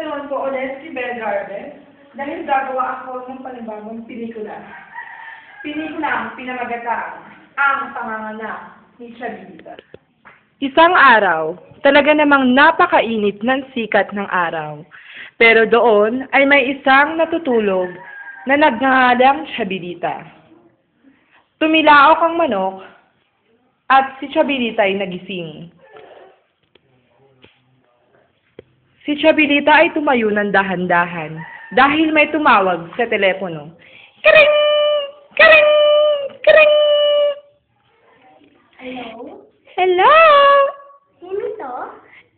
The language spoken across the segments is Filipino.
naman po ulit si Belle Garvez dahil gagawa ako ng panibagong pelikula. Pelikula ang pinamagatang ang panganganak ni Chavita. Isang araw, talaga namang napakainit ng sikat ng araw. Pero doon ay may isang natutulog na nagngangalang Chabilita. Tumilaok ang manok at si Chabilita ay nagising. Si Chabilita ay tumayo ng dahan-dahan dahil may tumawag sa telepono. Kring! Kring! Kring! Hello? Hello? Sino to?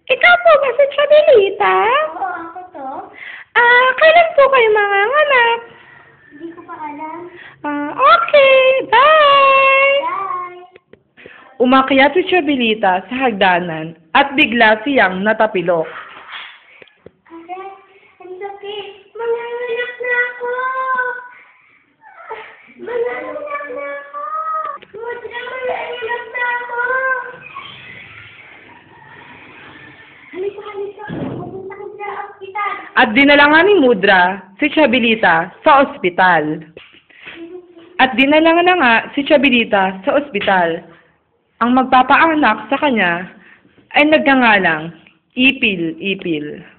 Ikaw po ba si Chabilita? Oo, ako to. Ah, kailan po kayo manganganak? Hindi ko pa alam. Ah, okay. Bye! Bye! Umakyat si Chabilita sa hagdanan at bigla siyang natapilok. Sakit. Manganganak na ako. Manganganak na ako. Mudra, manganganak na ako. Halika, halika. Pupunta ka sa ospital. At dinala nga ni Mudra si Chabilita sa ospital. At dinala nga na nga si Chabilita sa ospital. Ang magpapaanak sa kanya ay nagngangalang Ipil, Ipil.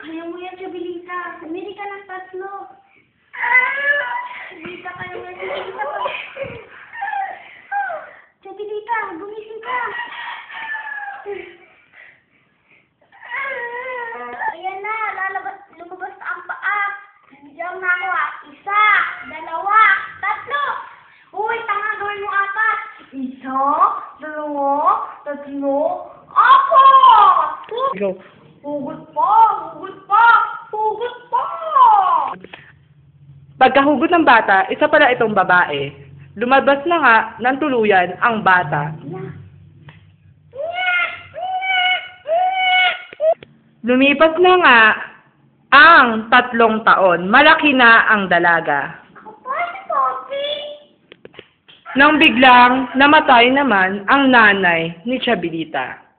Kaya mo yan, Chabilita. Umili ka ng tatlo. Chabilita ka naman. Chabilita ka. Chabilita, gumising ka. Ayan na, lalabas, lumabas na ang paa. Diyan na ako ah. Isa, dalawa, tatlo. Uy, tanga, gawin mo apat. Isa, dalawa, tatlo, apat. Go. Hugot pa, hugot pa, hugot pa. Pagkahugot ng bata, isa pala itong babae. Lumabas na nga ng tuluyan ang bata. Lumipas na nga ang tatlong taon. Malaki na ang dalaga. Nang biglang namatay naman ang nanay ni Chabilita.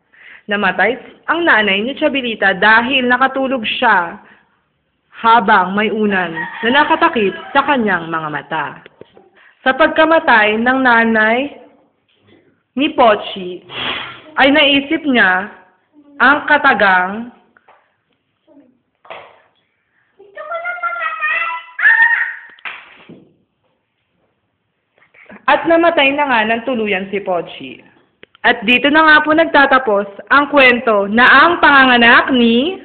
Namatay ang nanay ni Chabilita dahil nakatulog siya habang may unan na nakatakip sa kanyang mga mata. Sa pagkamatay ng nanay ni Pochi, ay naisip niya ang katagang! At namatay na nga ng tuluyan si Pochi. At dito na nga po nagtatapos ang kwento na ang panganganak ni